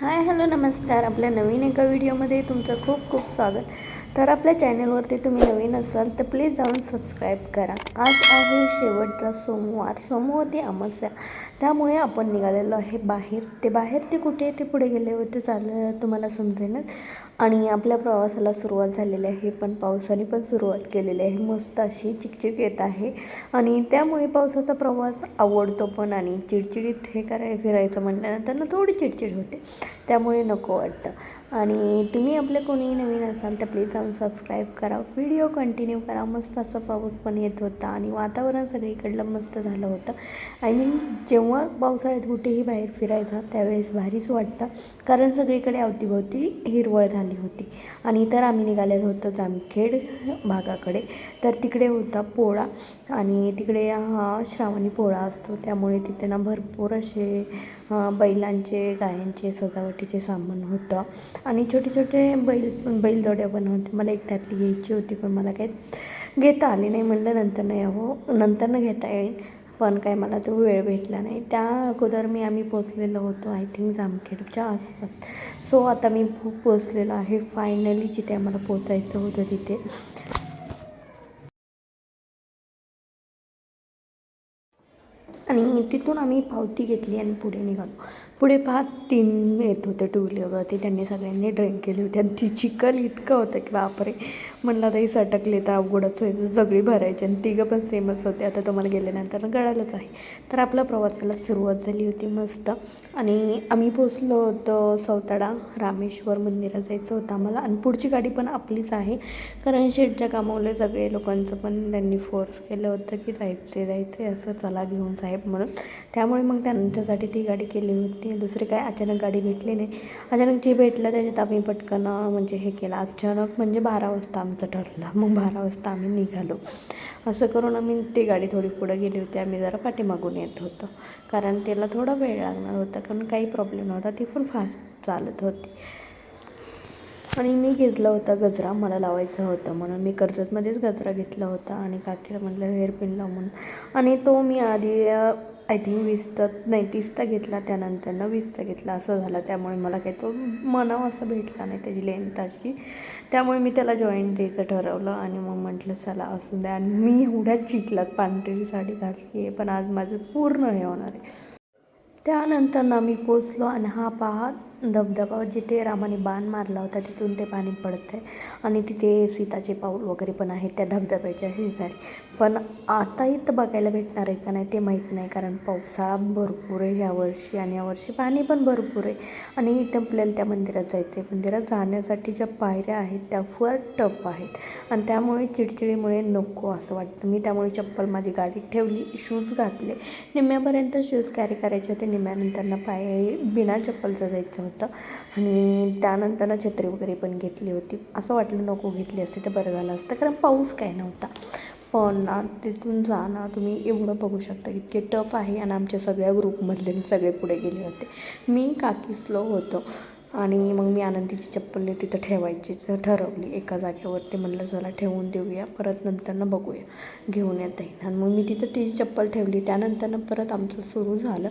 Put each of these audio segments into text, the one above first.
Hi hello नमस्कार. आपल्या नवीन एका व्हिडिओमध्ये तुमचं खूप खूप स्वागत. तर आपल्या चॅनलवरती तुम्ही नवीन असाल तर प्लीज जाऊन सबस्क्राईब करा. आज आहे शेवटचा सोमवार. सोमवती अमावस्या. त्यामुळे आपण निघालेलो आहे बाहेर. ते बाहेर ते कुठे ते पुढे गेले होते चाललं तुम्हाला समजेनच. आणि आपल्या प्रवासाला सुरुवात झालेली आहे पण पावसाने पण सुरुवात केलेली आहे. मस्त अशी चिकचिक येत आहे. आणि त्यामुळे पावसाचा प्रवास आवडतो पण आणि चिडचिडीत हे कराय फिरायचं म्हटल्यानंतर ना थोडी चिडचिड होते. त्यामुळे नको वाटतं. आणि तुम्ही आपले कोणी नवीन असाल तर प्लीज जाऊन सबस्क्राईब करा. व्हिडिओ कंटिन्यू करा. मस्त असं पाऊस पण येत होता आणि वातावरण सगळीकडलं मस्त झालं होतं. आय मीन जेव्हा पावसाळ्यात कुठेही बाहेर फिरायचा त्यावेळेस भारीच वाटतं. कारण सगळीकडे अवतीभोवती हिरवळ झाली होती. आणि तर आम्ही निघालेलो होतो जामखेड भागाकडे. तर तिकडे होता पोळा आणि तिकडे हा श्रावणी पोळा असतो. त्यामुळे तिथे ना भरपूर असे बैलांचे गायांचे सजावटीचे सामान होतं. आणि छोटे छोटे बैल बैलजोड्या पण होते. मला एक त्यातली घ्यायची होती पण मला काही घेता आली नाही. म्हणलं नंतर नाही हो नंतरनं घेता येईल. पण काय मला तो वेळ भेटला नाही. त्या अगोदर मी आम्ही पोचलेलो होतो आय थिंक जामखेडच्या आसपास. सो आता मी खूप पोचलेलो आहे. फायनली जिथे आम्हाला पोचायचं होतं तिथे. आणि तिथून आम्ही पावती घेतली आणि पुढे निघालो. पुढे पाच तीन येत होते टू व्हीलरवरती त्यांनी सगळ्यांनी ड्रिंक केली होती. आणि ती चिखल इतकं होतं की बापरे. म्हणलं आता ही सटकली तर अवघडच होईल. सगळी भरायची. आणि तिघं पण सेमच होते. आता तुम्हाला गेल्यानंतर कळालंच आहे. तर आपल्या प्रवासाला सुरुवात झाली होती मस्त. आणि आम्ही पोचलो होतो सौताडा. रामेश्वर मंदिरात जायचं होतं आम्हाला. आणि पुढची गाडी पण आपलीच आहे. कारण शेटच्या कामावले सगळे लोकांचं पण त्यांनी फोर्स केलं होतं की जायचे जायचे असं चला घेऊन साहेब म्हणून. त्यामुळे मग त्यांच्यासाठी ती गाडी केली होती दुसरी काय अचानक गाडी भेटली नाही. अचानक जे भेटलं त्याच्यात आम्ही पटकन म्हणजे हे केलं. अचानक म्हणजे बारा वाजता आमचं ठरलं. मग बारा वाजता आम्ही निघालो. असं करून आम्ही ती गाडी थोडी पुढं गेली होती. आम्ही जरा पाठीमागून येत होतो. कारण त्याला थोडा वेळ लागणार होता. कारण काही प्रॉब्लेम नव्हता. ती पण फास्ट चालत होती. आणि मी घेतला होता गजरा. मला लावायचं होतं म्हणून. मी कर्जतमध्येच गजरा घेतला होता. आणि काकीला म्हटलं हेअरपिन लाव म्हणून आणि तो मी आधी आय थिंक वीसचा नाही तीसचा घेतला त्यानंतरनं वीसचा घेतला असं झालं. त्यामुळे मला काही तो मनाव असं भेटला नाही त्याची लेंथ अशी. त्यामुळे मी त्याला जॉईंट द्यायचं ठरवलं आणि मग म्हटलं चला असू द्या आणि मी एवढ्याच चिखलात पांढरी साडी घातली आहे पण आज माझं पूर्ण हे होणार आहे. त्यानंतर ना मी पोचलो आणि हा पहा धबधबा जिथे रामाने बाण मारला होता तिथून ते पाणी पडतं आहे आणि तिथे सीताचे पाऊल वगैरे पण आहेत त्या धबधब्याच्या शेजारी. पण आता इथं बघायला भेटणार आहे का नाही ते माहीत नाही कारण पावसाळा भरपूर आहे ह्यावर्षी आणि यावर्षी पाणी पण भरपूर आहे. आणि इथं आपल्याला त्या मंदिरात जायचं आहे. मंदिरात जाण्यासाठी ज्या पायऱ्या आहेत त्या फार टप आहेत. आणि त्यामुळे चिडचिडीमुळे नको असं वाटतं. मी त्यामुळे चप्पल माझी गाडीत ठेवली शूज घातले. निम्म्यापर्यंत शूज कॅरी करायचे होते. निम्म्यानंतरनं पाय बिना चप्पलचं जायचं होतं. आणि त्यानंतरनं छत्री वगैरे पण घेतली होती. असं वाटलं नको घेतली असते तर बरं झालं असतं. कारण पाऊस काय नव्हता. पण ना तिथून ना तुम्ही एवढं बघू शकता इतके टफ आहे. आणि आमच्या सगळ्या ग्रुपमधले सगळे पुढे गेले होते. मी काकी स्लो होतो. आणि मग मी आनंदीची चप्पल तिथं ठेवायची ठरवली एका जागेवरती. म्हणलं चला ठेवून देऊया. परत नंतरनं बघूया. घेऊन येता येईल आणि मग मी तिथं तिची चप्पल ठेवली. त्यानंतरनं परत आमचं सुरू झालं.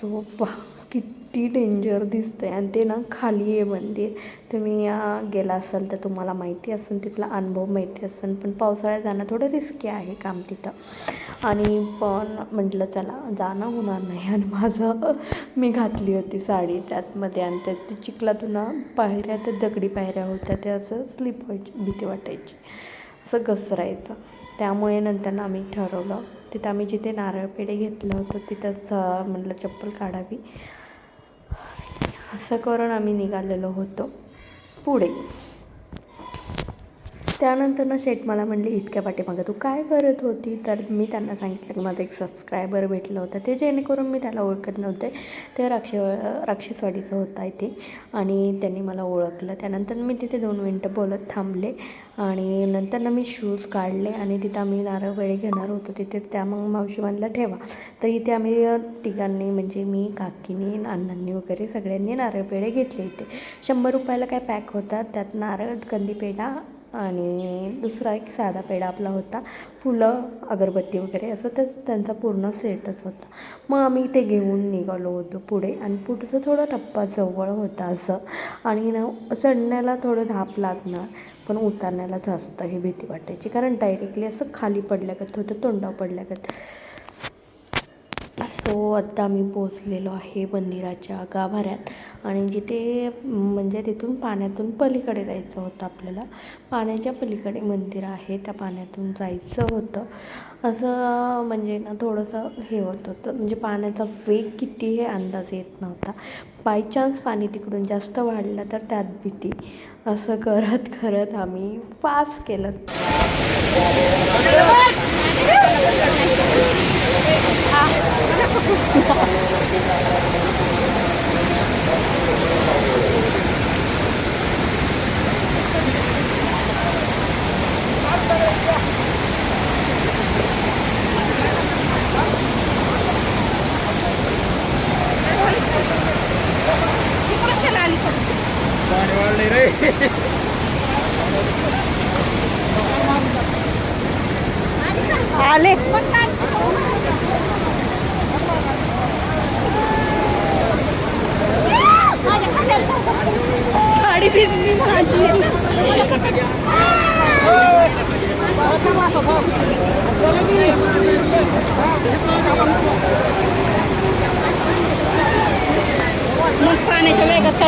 सो पहा किती डेंजर दिसतं आहे आणि ते ना खाली आहे मंदिर तुम्ही या गेला असाल तर तुम्हाला माहिती असेल तिथला अनुभव माहिती असेल पण पावसाळ्यात जाणं थोडं रिस्की आहे काम तिथं. आणि पण म्हटलं चला जाणं होणार नाही. आणि माझं मी घातली होती साडी त्यातमध्ये आणि त्यात चिखलातून ना पायऱ्या त्या दगडी पायऱ्या होत्या त्या असं स्लिप व्हायची भीती वाटायची. असं घसरायचं. त्यामुळे नंतर आम्ही ठरवलं. तिथं आम्ही जिथे नारळ पेढे घेतलं होतं तिथंच म्हटलं चप्पल काढावी. असं करून आम्ही निघालेलो होतो. पुढे. त्यानंतर ना शेट मला म्हणले इतक्या पाठीमागं तू काय करत होती? तर मी त्यांना सांगितलं की माझं एक सबस्क्रायबर भेटलं होतं. ते जेणेकरून मी त्याला ओळखत नव्हते. ते राक्ष राक्षसवाडीचं होतं आहे ते आणि त्यांनी मला ओळखलं. त्यानंतर मी तिथे दोन मिनटं बोलत थांबले आणि नंतर ना मी शूज काढले आणि तिथं आम्ही नारळ वेळे घेणार होतो तिथे. त्या मग मावशी म्हणलं ठेवा. तर इथे आम्ही तिघांनी म्हणजे मी काकीनी अण्णांनी वगैरे सगळ्यांनी नारळ पेढे घेतले इथे. शंभर रुपयाला काय पॅक होतात त्यात नारळ कंदी पेढा आणि दुसरा एक साधा पेढा आपला होता फुलं अगरबत्ती वगैरे असं तच त्यांचा पूर्ण सेटच होता. मग आम्ही ते घेऊन निघालो होतो पुढे आणि पुढचं थोडा टप्पा जवळ होता असं. आणि ना चढण्याला थोडं धाप लागणार पण उतरण्याला जास्त ही भीती वाटायची कारण डायरेक्टली असं खाली पडल्यागत होतं तोंडावर पडल्यागत. सो आत्ता मी पोचलेलो आहे मंदिराच्या गाभाऱ्यात. आणि जिथे म्हणजे तिथून पाण्यातून पलीकडे जायचं होतं आपल्याला. पाण्याच्या पलीकडे मंदिर आहे त्या पाण्यातून जायचं होतं. असं म्हणजे ना थोडंसं हे होत होतं. म्हणजे पाण्याचा वेग किती हे अंदाज येत नव्हता. बाय चान्स पाणी तिकडून जास्त वाढलं तर त्यात भीती. असं करत करत आम्ही पास केलं. आले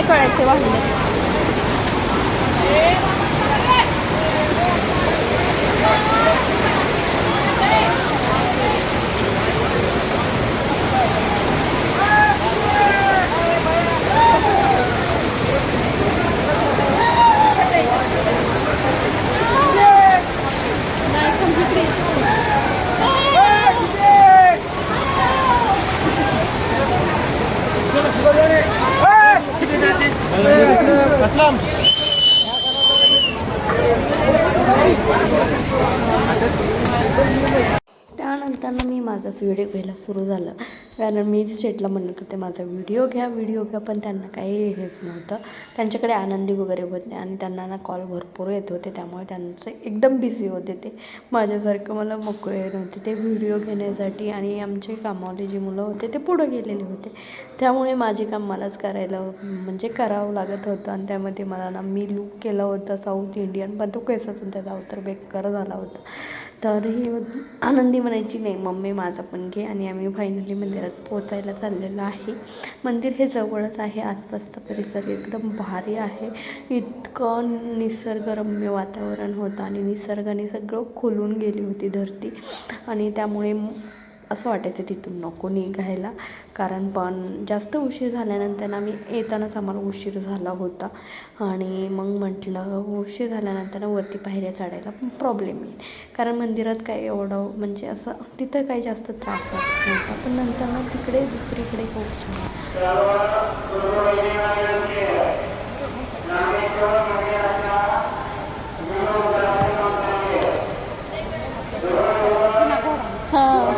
पाण्याच्या वेगात काय कळायचं वाहन त्यानंतर ना मी माझाच व्हिडिओ घ्यायला सुरू झालं. कारण मी शेटला म्हणत होते माझा व्हिडिओ घ्या व्हिडिओ घ्या पण त्यांना काही हेच नव्हतं. त्यांच्याकडे आनंदी वगैरे होते आणि त्यांना ना कॉल भरपूर येत होते. त्यामुळे त्यांचं एकदम बिझी होते ते माझ्यासारखं मला मोकळे नव्हते. ते व्हिडिओ घेण्यासाठी आणि आमचे कामावले जी मुलं होते ते पुढं गेलेले होते. त्यामुळे माझे काम मलाच करायला म्हणजे करावं लागत होतं आणि त्यामध्ये मला ना मी लूक केला होता साऊथ इंडियन पण तो केसातून त्याचा अवतर बेकार झाला होता. तर ही आनंदी म्हणायची नाही. मम्मी माझा पण घे आणि आम्ही फायनली मंदिरात पोचायला चाललेलो आहे. मंदिर हे जवळच आहे. आसपासचा परिसर एकदम भारी आहे. इतकं निसर्गरम्य वातावरण होतं आणि निसर्गाने सगळं खोलून गेली होती धरती. आणि त्यामुळे असं वाटायचं तिथून नको निघायला. कारण पण जास्त उशीर झाल्यानंतर आम्ही येतानाच आम्हाला उशीर झाला होता. आणि मग म्हटलं उशीर झाल्यानंतर वरती पायऱ्या चढायला प्रॉब्लेम येईल. कारण मंदिरात काय एवढं म्हणजे असं तिथं काही जास्त त्रास होत नव्हता. पण नंतर ना तिकडे दुसरीकडे खूप हां.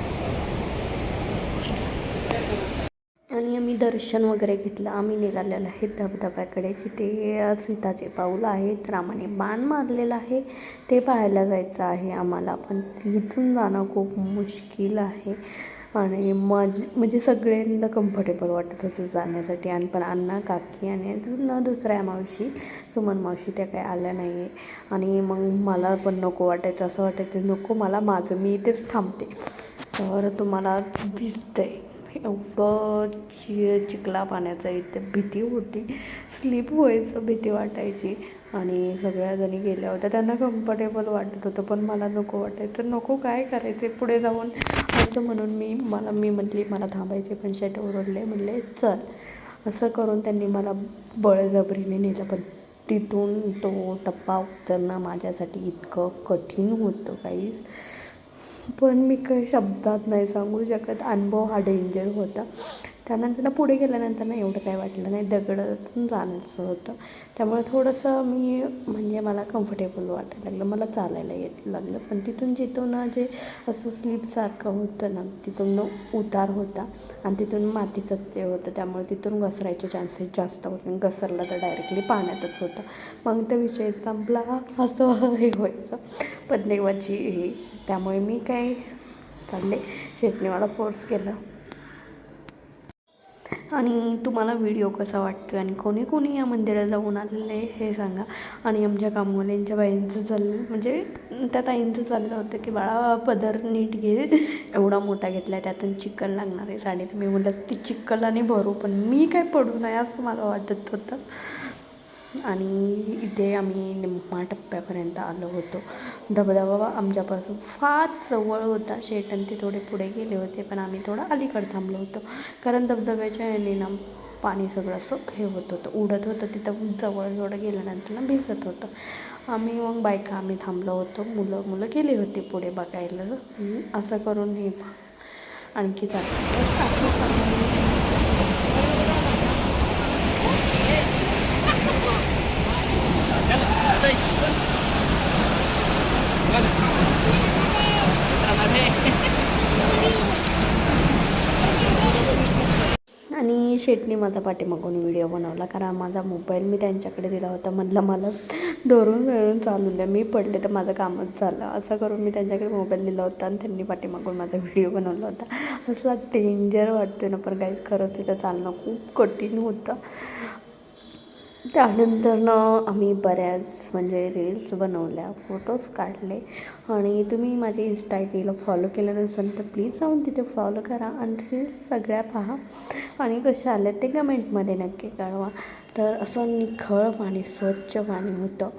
आणि आम्ही दर्शन वगैरे घेतलं. आम्ही निघालेलो आहे धबधब्याकडे. जिथे सीताचे पाऊल आहेत. रामाने बाण मारलेलं आहे. ते पाहायला जायचं आहे आम्हाला. पण तिथून जाणं खूप मुश्किल आहे. आणि मज म्हणजे सगळ्यांना कम्फर्टेबल वाटत होतं जाण्यासाठी. आणि पण अण्णा काकी आणि न दुसऱ्या मावशी सुमन मावशी त्या काही आल्या नाही आहे आणि मग मला पण नको वाटायचं. असं वाटायचं नको मला माझं मी इथेच थांबते. तर तुम्हाला दिसतंय. एवढं चि चिखला पाण्याचा इथे भीती होती. स्लीप व्हायचं भीती वाटायची. आणि सगळ्या जणी गेल्या होत्या. त्यांना कम्फर्टेबल वाटत होतं पण मला नको वाटायचं. नको काय करायचे? पुढे जाऊन असं म्हणून मी मला मी म्हटली मला थांबायचे पण शेट ओरडले. म्हणले चल. असं करून त्यांनी मला बळजबरीने नेलं. पण तिथून तो टप्पा उतरणं माझ्यासाठी इतकं कठीण होतं काहीच. पण मी काही शब्दात नाही सांगू शकत. अनुभव हा डेंजर होता. त्यानंतर ना पुढे गेल्यानंतर ना एवढं काही वाटलं नाही. दगडातून जाण्याचं होतं. त्यामुळे थोडंसं मी म्हणजे मला कम्फर्टेबल वाटायला लागलं. मला चालायला येत लागलं. पण तिथून जिथून जे असं स्लीपसारखं होतं ना तिथून उतार होता आणि तिथून मातीचं ते होतं. त्यामुळे तिथून घसरायचे चान्सेस जास्त होते. घसरला तर डायरेक्टली पाण्यातच होतं. मग त्या विषय संपला. असं हे व्हायचं. पण देवाची हे. त्यामुळे मी काय चालले? शेटणीवाला फोर्स केलं. आणि तुम्हाला व्हिडिओ कसा वाटतो आणि कोणी कोणी या मंदिरात जाऊन आलेले आहे हे सांगा. आणि आमच्या कामवाल्यांच्या बाईंचं चाललं म्हणजे त्या ताईंचं चाललं होतं की बाळा पदर नीट घे. एवढा मोठा घेतला आहे त्यातून चिक्कल लागणार आहे साडी मी म्हटलं ती आणि भरू पण मी काय पडू नये असं मला वाटत होतं. आणि इथे आम्ही निम्मा टप्प्यापर्यंत आलो होतो. धबधबा आमच्यापासून फार जवळ होता. शेट आणि ते थोडे पुढे गेले होते पण आम्ही थोडं अलीकडे थांबलो होतो. कारण धबधब्याच्या याने ना पाणी सगळं असं हे होत होतं. उडत होतं. तिथं जवळ जवळ गेल्यानंतर ना भिजत होतं. आम्ही मग बायका आम्ही थांबलो होतो. मुलं मुलं गेली होती पुढे बघायला. असं करून हे आणखी जातं आणि शेटने माझा पाठीमागून व्हिडिओ बनवला कारण माझा मोबाईल मी त्यांच्याकडे दिला होता. म्हटलं मला धरून मिळून चालून द्या. मी पडले तर माझं कामच झालं. असं करून मी त्यांच्याकडे मोबाईल दिला होता आणि त्यांनी पाठीमागून माझा व्हिडिओ बनवला होता. असं डेंजर वाटतं ना पण काही खरं तिथं चालणं खूप कठीण होतं. त्यानंतरनं आम्ही बऱ्याच म्हणजे रील्स बनवल्या फोटोज काढले. आणि तुम्ही माझे इन्स्टा आय डीला फॉलो केलं नसेल तर प्लीज जाऊन तिथे फॉलो करा आणि रील्स सगळ्या पहा. आणि कशा आल्या ते कमेंटमध्ये नक्की कळवा. तर असं निखळ पाणी स्वच्छ पाणी होतं.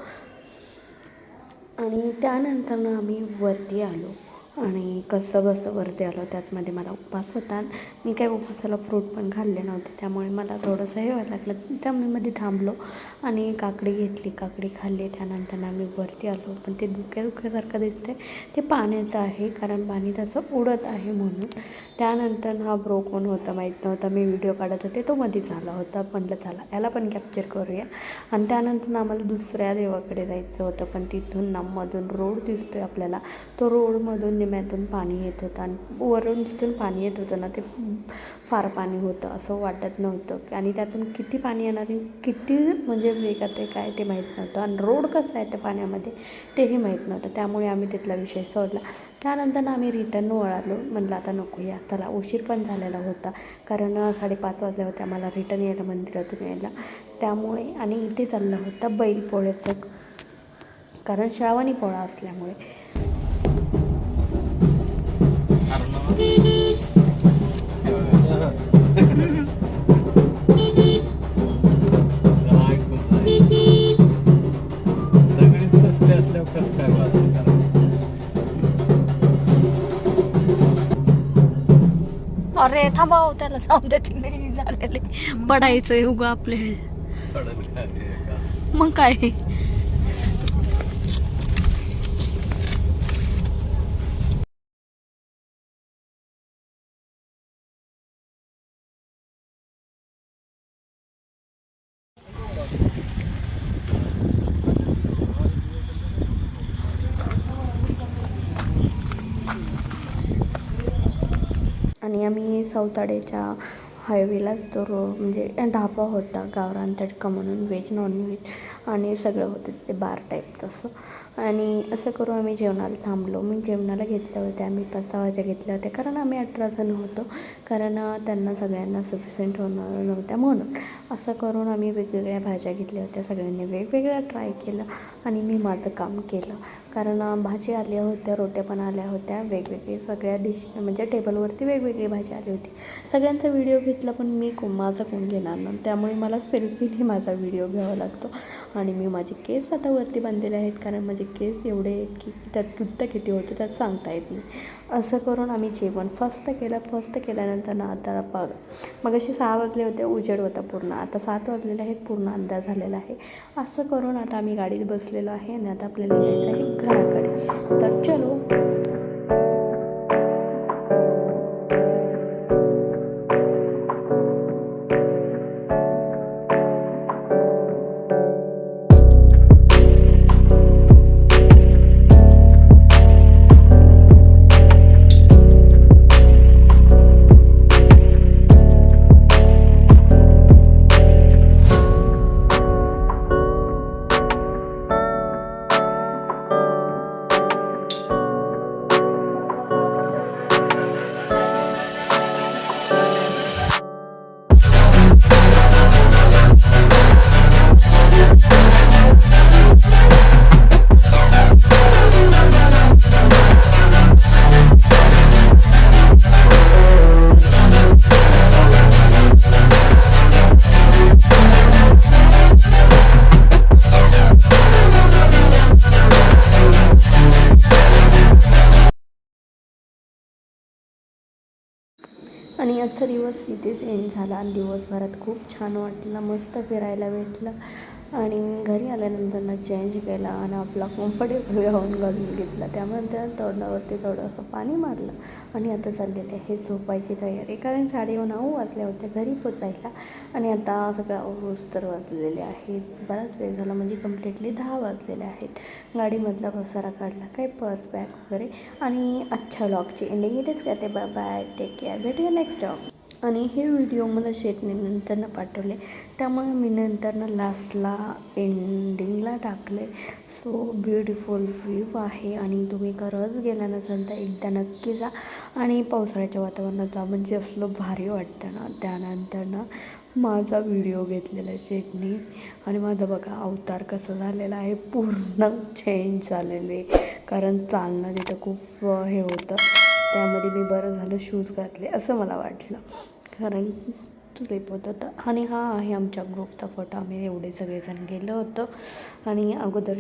आणि त्यानंतरनं आम्ही वरती आलो. आणि कसं बसं वरती आलं त्यातमध्ये मला उपवास होता. मी काही उपवासाला फ्रूट पण खाल्ले नव्हते त्यामुळे मला थोडंसं हे व्हायला लागलं. त्यामुळे मध्ये थांबलो आणि काकडी घेतली. काकडी खाल्ली त्यानंतर आम्ही वरती आलो. पण ते धुक्या धुक्यासारखं दिसते ते पाण्याचं आहे कारण पाणी तसं उडत आहे म्हणून. त्यानंतर हा ब्रो कोण होता माहीत नव्हता. मी व्हिडिओ काढत होते तो मध्ये झाला होता. म्हटलं चला याला पण कॅप्चर करूया. आणि त्यानंतर आम्हाला दुसऱ्या देवाकडे जायचं होतं. पण तिथून ना मधून रोड दिसतो आहे आपल्याला. तो रोडमधून निम्यातून पाणी येत होतं आणि वरून जिथून पाणी येत होतं ना ते फार पाणी होतं असं वाटत नव्हतं. आणि त्यातून किती पाणी येणार आणि किती म्हणजे वेगात आहे काय ते माहीत नव्हतं. आणि रोड कसा आहे त्या पाण्यामध्ये तेही माहीत नव्हतं. त्यामुळे आम्ही तिथला विषय सोडला. त्यानंतर आम्ही रिटर्न वळालो. म्हणलं आता नको या. चला उशीर पण झालेला होता. कारण साडेपाच वाजले होते. आम्हाला रिटर्न यायला मंदिरातून यायला. त्यामुळे आणि इथे चाललं होतं बैलपोळ्याचं. कारण श्रावणी पोळा असल्यामुळे. कसं काय? अरे थांबाव त्याला जाऊन देते नाही झालेले पडायचं उगा आपले? मग काय आणि आम्ही सौताडेच्या हायवेलाच तो रो म्हणजे ढाबा होता गावरान तडका म्हणून व्हेज नॉनव्हेज आणि सगळं होतं ते बार टाईप तसं. आणि असं करून आम्ही जेवणाला थांबलो. मी जेवणाला घेतल्या होत्या आम्ही पाच सहा भाज्या घेतल्या होत्या कारण आम्ही अठरा जण होतो. कारण त्यांना सगळ्यांना सफिशियंट होणार नव्हत्या म्हणून. असं करून आम्ही वेगवेगळ्या भाज्या घेतल्या होत्या सगळ्यांनी. वेगवेगळ्या ट्राय केलं आणि मी माझं काम केलं. कारण भाजी आल्या होत्या रोट्या पण आल्या होत्या वेगवेगळी सगळ्या डिश म्हणजे टेबलवरती वेगवेगळी भाजी आली होती. सगळ्यांचा व्हिडिओ घेतला पण मी को माझा कोण घेणार ना? त्यामुळे मला सेल्फीने माझा व्हिडिओ घ्यावा लागतो. आणि मी माझे केस आता वरती बांधलेले आहेत कारण माझे केस एवढे आहेत की त्यात गुत्ता किती होते त्यात सांगता येत नाही. असं करून आम्ही जेवण फस्त केलं फस्त केल्यानंतर ना आता पग मग असे सहा वाजले होते उजेड होता पूर्ण. आता सात वाजलेले आहेत पूर्ण अंदाज झालेला आहे. असं करून आता आम्ही गाडीत बसलेलो आहे आणि आता आपल्याला निघायचं आहे घराकडे. तर चलो. दिवस इथेच एंड झाला आणि दिवसभरात खूप छान वाटलं मस्त फिरायला भेटलं. आणि घरी आल्यानंतर ना चेंज केला आणि आपला कम्फर्टेबल गाऊन घालून घेतला. त्यानंतर तोंडावरती थोडंसं पाणी मारलं आणि आता चाललेले आहे झोपायची तयारी. कारण साडे नऊ वाजल्या होत्या घरी पोचायला आणि आता सगळं आवरूस तर वाजलेले आहेत. बराच वेळ झाला म्हणजे कम्प्लिटली दहा वाजलेले आहेत. गाडीमधला पसारा काढला काय पर्स बॅग वगैरे आणि अच्छा लॉकची एंडिंग इथेच करते. बाय बाय टेक केअर भेटूया नेक्स्ट डॉग आणि हे व्हिडिओ मला शेटने नंतरनं पाठवले. त्यामुळे मी नंतरनं लास्टला एंडिंगला टाकले. सो ब्युटिफुल व्ह्यू आहे आणि तुम्ही खरंच गेला नसाल तर एकदा नक्की जा आणि पावसाळ्याच्या वातावरणात जा. म्हणजे असलं भारी वाटतं ना. त्यानंतर ना माझा व्हिडिओ घेतलेला आहे शेटने. आणि माझा बघा अवतार कसा झालेला आहे. पूर्ण चेंज झालेले. कारण चालणं तिथं खूप हे होतं. त्यामध्ये मी बरं झालं शूज घातले असं मला वाटलं. कारण ट्रिप होतं. आणि हा आहे आमच्या ग्रुपचा फोटो आम्ही एवढे सगळेजण गेलो होतो. आणि अगोदर